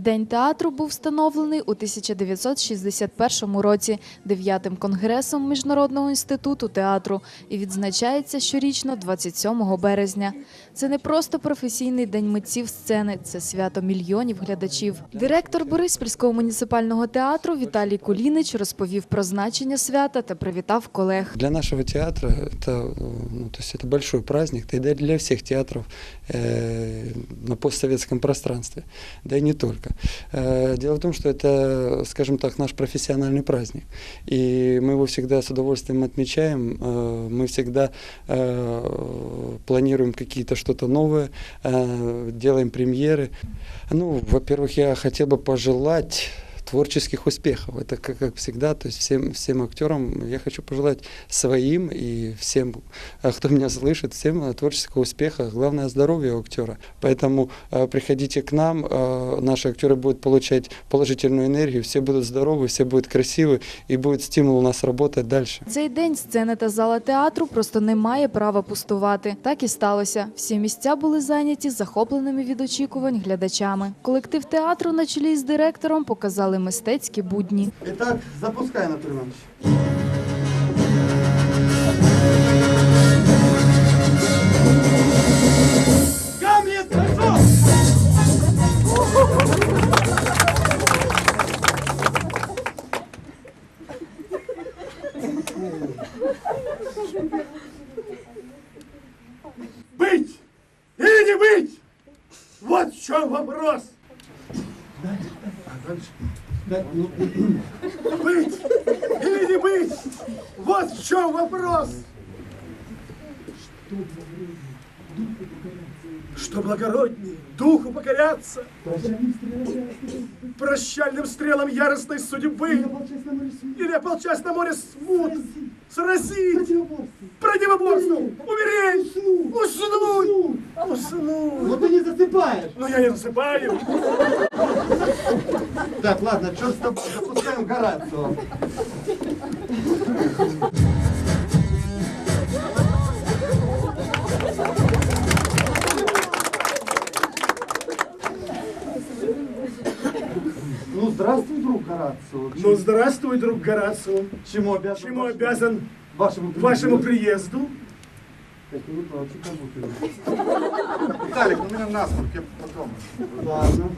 День театру був встановлений у 1961 році дев'ятим конгресом Міжнародного інституту театру і відзначається щорічно 27 березня. Це не просто професійний день митців сцени, це свято мільйонів глядачів. Директор Бориспільського муніципального театру Віталій Кулінич розповів про значення свята та привітав колег. Для нашего театра это, э, ну, то есть это большой праздник, да и для всех театров э, на постсоветском пространстве, да и не только. Э, дело в том, что это, скажем так, наш профессиональный праздник, и мы его всегда с удовольствием отмечаем, э, мы всегда э, планируем какие-то что-то новое, э, делаем премьеры. Ну, во-первых, я хотел бы пожелать творческих успехов. Это как, как всегда, то есть всем, всем актерам я хочу пожелать своим и всем, а, кто меня слышит, всем а, творческого успеха, главное здоровье у актера. Поэтому а, приходите к нам, а, наши актеры будут получать положительную энергию, все будут здоровы, все будут красивы и будет стимул у нас работать дальше. Цей день сцени та зала театру просто не має права пустувати. Так і сталося. Всі місця були зайняті захопленими від очікувань глядачами. Колектив театру на чолі з директором показали мистецькі будні. Анатолий Иванович. Гамлет, пошел! Быть или не быть? Вот в чем вопрос. Быть или не быть? Вот в чем вопрос. Что благороднее, духу покоряться, прощальным стрелам яростной судьбы, или ополчась на море смут, сразить, противоборству, умереть, уснуть, уснуть. Вот ты не засыпаешь. Но я не засыпаю. Так, ладно, что с тобой? Запускаем Горацио. Горацио. Ну, здравствуй, друг Горацио. Чему обязан? Чему вашему- обязан Вашему вашему приезду? приезду? Так, ну, как. Виталик, ну меня насморк, я потом. Ладно.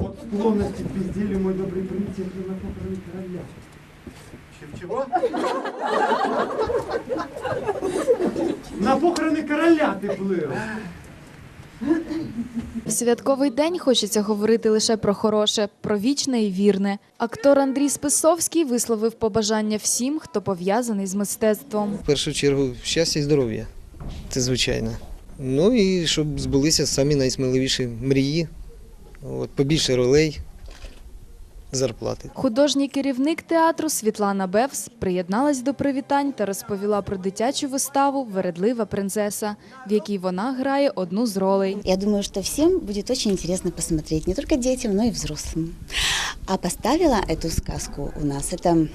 От склонности к безделью мой добрый приятель на похороны короля. Чего? На похорони короля ти плив. В святковий день хочеться говорити лише про хороше, про вічне і вірне. Актор Андрій Списовський висловив побажання всім, хто пов'язаний з мистецтвом. В першу чергу щастя і здоров'я. Це звичайно. Ну і щоб збулися самі найсміливіші мрії. От, побільше ролей, зарплати. Художній керівник театру Світлана Бевс приєдналась до привітань та розповіла про дитячу виставу Вередлива принцеса, в якій вона грає одну з ролей. Я думаю, что всем будет очень интересно посмотреть, не только детям, но и взрослым. А поставила эту сказку у нас, это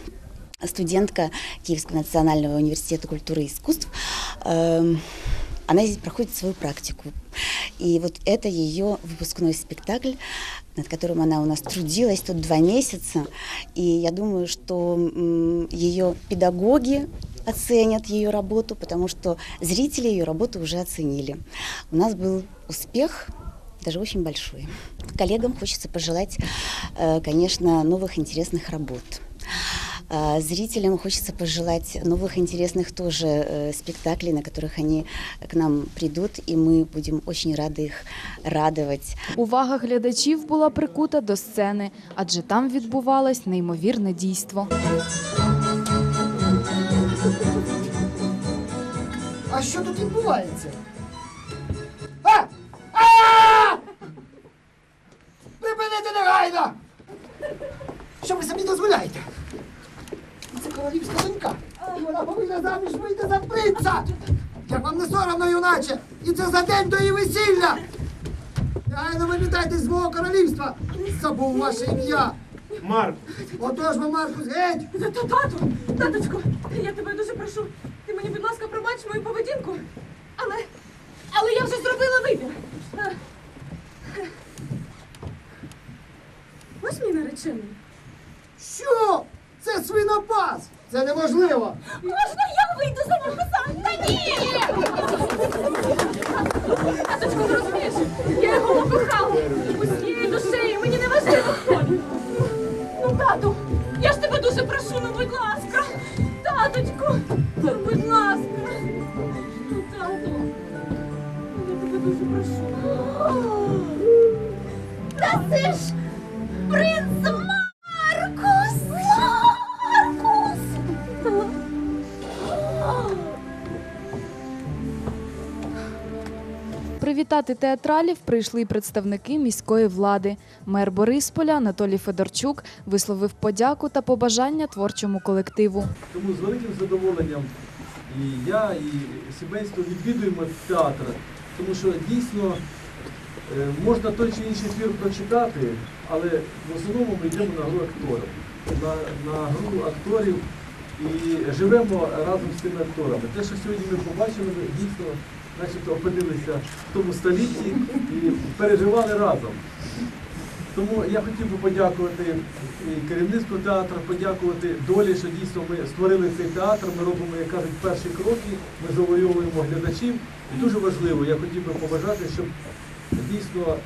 студентка Киевского национального университета культуры и искусств. Эм, Она здесь проходит свою практику. И вот это ее выпускной спектакль, над которым она у нас трудилась тут два месяца. И я думаю, что м, ее педагоги оценят ее работу, потому что зрители ее работу уже оценили. У нас был успех, даже очень большой. Коллегам хочется пожелать, э, конечно, новых интересных работ. А Зрителям хочется пожелать новых интересных тоже э, спектаклей, на которых они к нам придут, и мы будем очень рады их радовать. Увага глядачів була прикута до сцени, адже там відбувалось неймовірне дійство. А що тут відбувається? А! А! дивіться! Як вам не соромно, юначе! І це за день до її весілля! Негайно вимітайтесь з мого королівства! Забув ваше ім'я! Марк! Отож вам, Маркус, геть! Зато тату! Таточку, я тебе дуже прошу. Ти мені, будь ласка, пробач мою поведінку. Але. Але я вже зробила вибір. А. Ось мій наречений. Що? Це свинопас! Це неможливо. Можна я вийду за вами сам? Та ні! Таточку, ну не розумієш? Я його покохала. Усією душею мені не важливо. хто. Ну, тату, я ж тебе дуже прошу, ну будь ласка. Таточку, ну, будь ласка. Ну, тату. Я тебе дуже прошу. Та це ж принц Привітати театралів прийшли представники міської влади. Мер Борисполя Анатолій Федорчук висловив подяку та побажання творчому колективу. Тому з великим задоволенням і я, і сімейство відвідуємо театр, тому що дійсно е, можна той чи інший твір прочитати, але в основному ми йдемо на гру акторів, на, на гру акторів і живемо разом з тими акторами. Те, що сьогодні ми побачили, дійсно начебто опинилися в тому столітті і переживали разом. Тому я хотів би подякувати і керівництву театру, подякувати долі, що дійсно ми створили цей театр. Ми робимо, як кажуть, перші кроки, ми завойовуємо глядачів. І дуже важливо, я хотів би побажати, щоб дійсно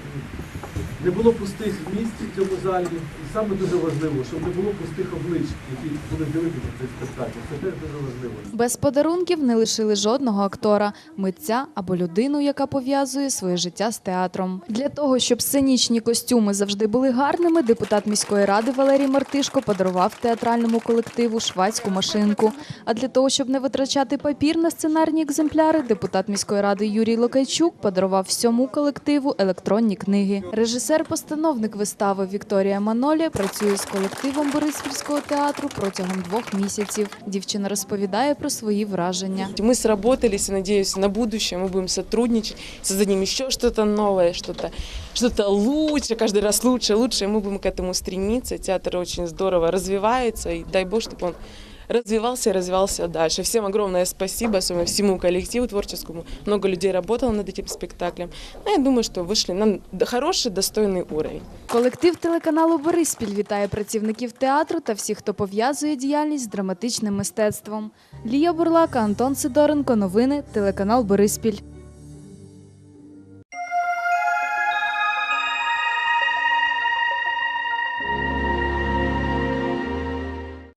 не було пустих місць в цьому залі. І саме дуже важливо, щоб не було пустих облич, які будуть дивитися цей спектакль. Це теж дуже важливо. Без подарунків не лишили жодного актора, митця або людину, яка пов'язує своє життя з театром. Для того, щоб сценічні костюми завжди були гарними, депутат міської ради Валерій Мартишко подарував театральному колективу швадську машинку. А для того, щоб не витрачати папір на сценарні екземпляри, депутат міської ради Юрій Локайчук подарував всьому колективу електронні книги. Режисер-постановник вистави Вікторія Манолі працює з колективом Бориспільського театру протягом двох місяців. Дівчина розповідає про свої враження. Мы сработались, и надеюсь, на будущее мы будем сотрудничать, создадим еще что-то новое, что-то что лучше, каждый раз лучше, лучше, и мы будем к этому стремиться. Театр очень здорово развивается, и дай бог, чтобы он развивался и развивался дальше. Всем огромное спасибо, особенно всему коллективу творческому. Много людей работало над этим спектаклем. Но я думаю, что вышли на хороший, достойный уровень. Колектив телеканалу Бориспіль вітає працівників театру та всіх, хто пов'язує діяльність з драматичним мистецтвом. Лія Бурлака, Антон Сидоренко. Новини телеканал Бориспіль.